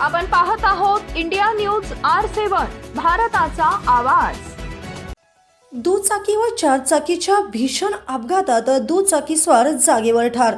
आपण पाहत आहोत इंडिया न्यूज आर सेवन भारताचा आवाज. दुचाकी व चारचाकीच्या भीषण अपघातात दुचाकीस्वार जागेवर ठार.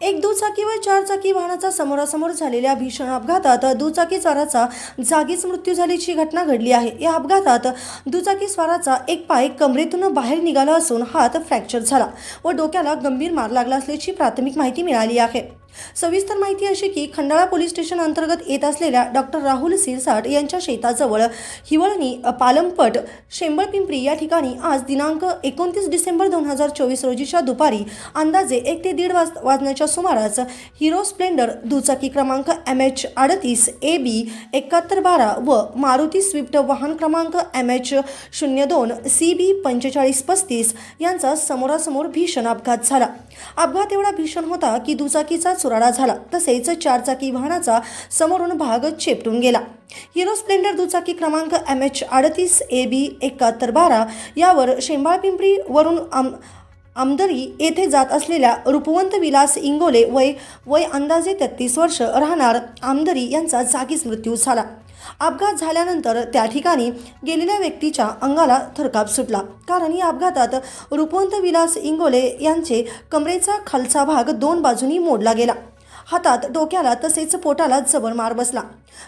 एक दुचाकी व चारचाकी वाहनाचा समोरासमोर झालेल्या भीषण अपघातात दुचाकीस्वाराचा जागीच मृत्यू झाल्याची घटना घडली आहे. या अपघातात दुचाकीस्वाराचा एक पाय कमरेतून बाहेर निघाला असून हात फ्रॅक्चर झाला व डोक्याला गंभीर मार लागला असल्याची प्राथमिक माहिती मिळाली आहे. सविस्तर माहिती अशी की खंडाळा पोलीस स्टेशन अंतर्गत येत असलेल्या डॉक्टर राहुल सिरसाट यांच्या शेताजवळ हिवळणी अ, पालमपट शेंबळपिंपरी या ठिकाणी आज दिनांक एकोणतीस डिसेंबर दोन हजार चोवीस रोजीच्या दुपारी अंदाजे एक ते दीड वाज वाजण्याच्या सुमारास हिरो स्प्लेंडर दुचाकी क्रमांक एम एच अडतीस ए बी एकाहत्तर बारा व मारुती स्विफ्ट वाहन क्रमांक एम एच शून्य दोन सी बी पंचेचाळीस पस्तीस यांचा समोरासमोर भीषण अपघात झाला. अपघात एवढा भीषण होता की दुचाकीचाच चुराडा झाला तसेच चारचाकी वाहनाचा समोरून भाग चेपटून गेला. हिरो स्प्लेंडर दुचाकी क्रमांक एम एच अडतीस ए बी एकाहत्तर बारा यावर शेंबाळ पिंपरीवरून आम आमदरी येथे जात असलेल्या रूपवंत विलास इंगोले वय वय अंदाजे तेहतीस वर्ष राहणार आमदरी यांचा जागीच मृत्यू झाला. अपघात झाल्यानंतर त्या ठिकाणी गेलेल्या व्यक्तीच्या अंगाला थरकाप सुटला. कारण या अपघातात रूपवंत विलास इंगोले यांचे कमरेचा खालचा भाग दोन बाजूनी मोडला गेला. हातात डोक्याला तसेच पोटाला जबर मार बसला.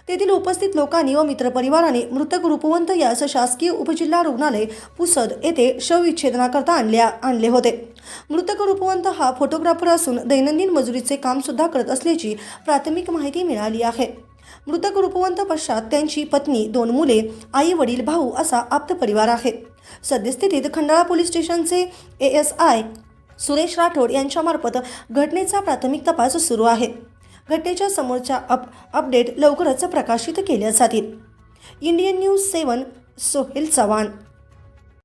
तेथील उपस्थित लोकांनी व मित्रपरिवाराने मृतक रूपवंत यास शासकीय उपजिल्हा रुग्णालय पुसद येथे शवविच्छेदनाकरता आणले आणले होते. मृतक रूपवंत हा फोटोग्राफर असून दैनंदिन मजुरीचे काम सुद्धा करत असल्याची प्राथमिक माहिती मिळाली आहे. मृतक रूपवंत पश्चात त्यांची पत्नी दोन मुले आई वडील भाऊ असा आप्त परिवार आहे. सद्यस्थितीत खंडाळा पोलीस स्टेशनचे A S I Suresh Rathod यांच्यामार्फत घटनेचा प्राथमिक तपास सुरू आहे. घटनेच्या समोरच्या अप अपडेट लवकरच प्रकाशित केल्या जातील. Indian news seven Sohel Chavan